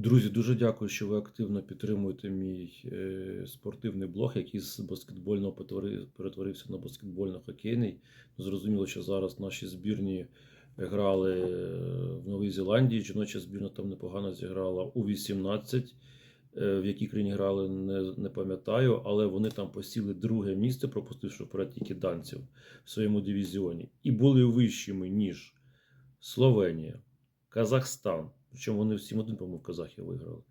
Друзі, дуже дякую, що ви активно підтримуєте мій е, спортивний блог, який з баскетбольного перетворився на баскетбольно-хокейний. Зрозуміло, що зараз наші збірні грали е, в Новій Зеландії. Жіноча збірна там непогано зіграла у 18. Е, В якій країні грали, не, не пам'ятаю, але вони там посіли друге місце, пропустивши вперед тільки данців в своєму дивізіоні, і були вищими, ніж Словенія, Казахстан. Причому вони всім один, по-моєму, казахів виграли.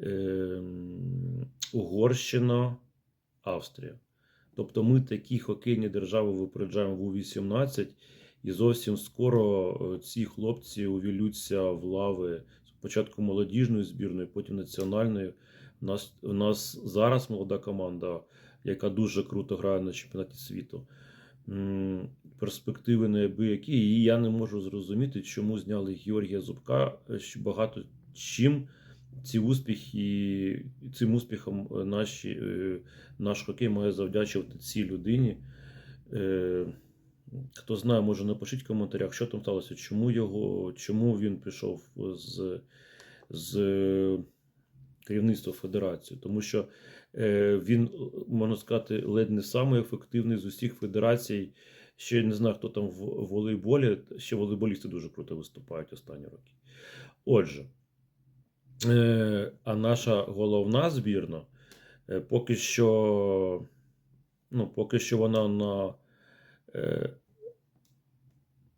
Ем, Угорщина, Австрія. Тобто ми такі хокейні держави випереджаємо в У-18, і зовсім скоро е, ці хлопці увілються в лави спочатку молодіжної збірної, потім національної. У нас, у нас зараз молода команда, яка дуже круто грає на чемпіонаті світу. Перспективи неабиякі, і я не можу зрозуміти, чому зняли Георгія Зубка, е, багато чим ці успіхи, цим успіхом е, наші, е, наш хокей має завдячувати цій людині. Хто знає, може напишіть в коментарях, що там сталося, чому його, чому він пішов з, з керівництва федерації. Тому що е, він, можна сказати, ледь не самий ефективний з усіх федерацій. Ще не знаю, хто там в волейболі, ще волейболісти дуже круто виступають останні роки. Отже, е, а наша головна збірна е, поки що, ну, поки що вона на, е,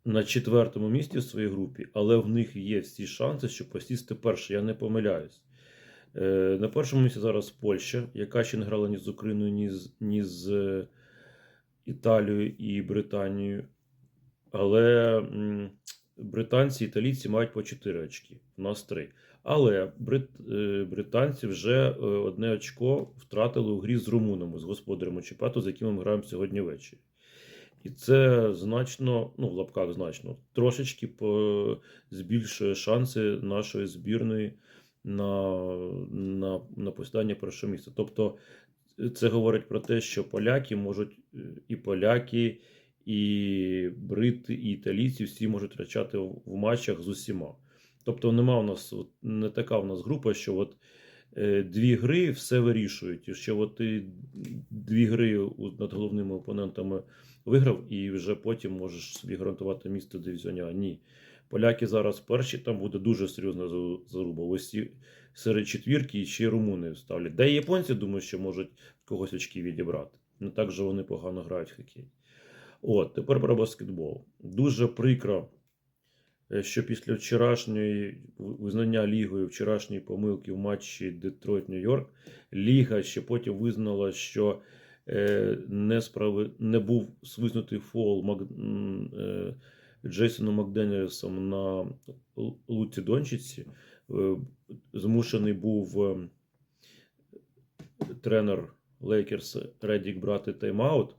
на четвертому місці в своїй групі, але в них є всі шанси, щоб посісти перше. Я не помиляюсь. Е, На першому місці зараз Польща, яка ще не грала ні з Україною, ні з, ні з е, Італією і Британією. Але британці і італійці мають по 4 очки, у нас 3. Але брит, е, британці вже одне очко втратили у грі з румунами, з господарями чемпіонату, з якими ми граємо сьогодні ввечері. І це значно, ну в лапках значно, трошечки збільшує шанси нашої збірної на, на, на посідання першого місця. Тобто це говорить про те, що поляки можуть е, і поляки, і брити, і італійці всі можуть втрачати в матчах з усіма. Тобто нема у нас не така в нас група, що от е, дві гри все вирішують. І що от ти дві гри над головними опонентами виграв, і вже потім можеш собі гарантувати місце дивізіоні. Ні. Поляки зараз перші, там буде дуже серйозна заруба. Ось серед четвірки і ще й румуни ставлять. Де японці, думаю, що можуть когось очки відібрати. Не так же вони погано грають в хокей. От, тепер про баскетбол. Дуже прикро, е, що після вчорашньої визнання лігою вчорашньої помилки в матчі Детройт-Нью-Йорк, Ліга ще потім визнала, що е, не, справи... не був свиснутий фол Мак... Джейсоном Макденілсом на Луці Дончиці. Е, Змушений був е, тренер Лейкерс Редік брати тайм-аут.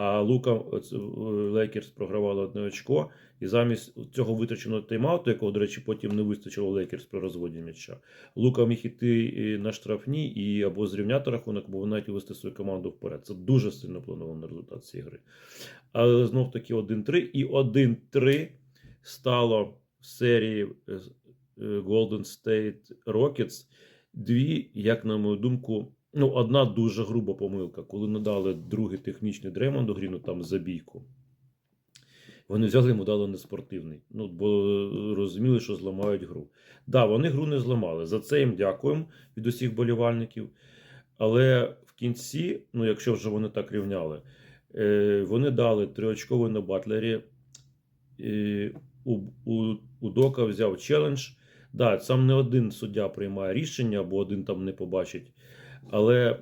А Лука Лейкерс програвали одне очко, і замість цього витраченого тайм-ауту, якого, до речі, потім не вистачило Лейкерс при розводі м'яча, Лука міг іти на штрафні і або зрівняти рахунок, або навіть вивести свою команду вперед. Це дуже сильно на результат цієї гри. Але знов таки 1-3. І 1-3 стало в серії е, е, Golden State Rockets. Дві, як на мою думку, ну, одна дуже груба помилка, коли надали другий технічний Дреймонду Гріну там забійку. Вони взяли йому дали неспортивний. Ну, бо розуміли, що зламають гру. Так, да, вони гру не зламали. За це їм дякуємо від усіх болівальників. Але в кінці, ну, якщо вже вони так рівняли, е, вони дали триочковий на батлері. Е, у, у, у Дока взяв челендж. Да, сам не один суддя приймає рішення, або один там не побачить. Але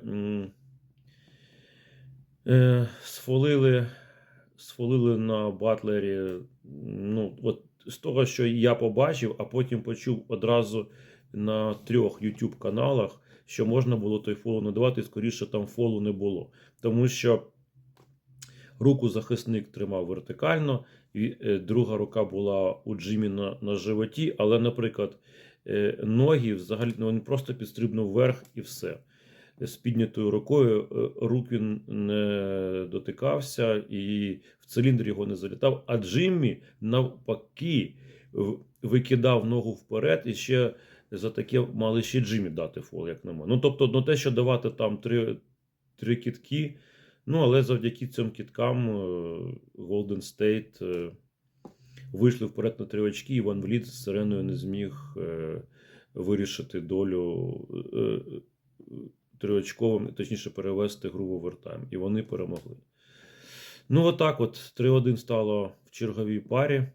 е, сфолили, сфолили на батлері. Ну, от з того, що я побачив, а потім почув одразу на трьох YouTube каналах, що можна було той фолу надавати, і скоріше там фолу не було. Тому що руку захисник тримав вертикально, і е, друга рука була у Джимі на, на животі, але, наприклад, е, ноги взагалі ну, він просто підстрибнув вверх і все. З піднятою рукою е, рук він не дотикався і в циліндр його не залітав. А Джиммі навпаки викидав ногу вперед і ще за таке мали ще Джиммі дати фол, як на мене. Ну, тобто, ну, те, що давати там три, три кітки, ну, але завдяки цим кіткам State е, вийшли вперед на три очки, і Ван Вліт з сиреною не зміг е, вирішити долю е, триочковим, точніше, перевести гру в овертайм. І вони перемогли. Ну, отак от 3-1 стало в черговій парі.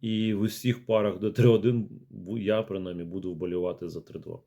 І в усіх парах, де 3-1, я принаймні буду вболівати за 3-2.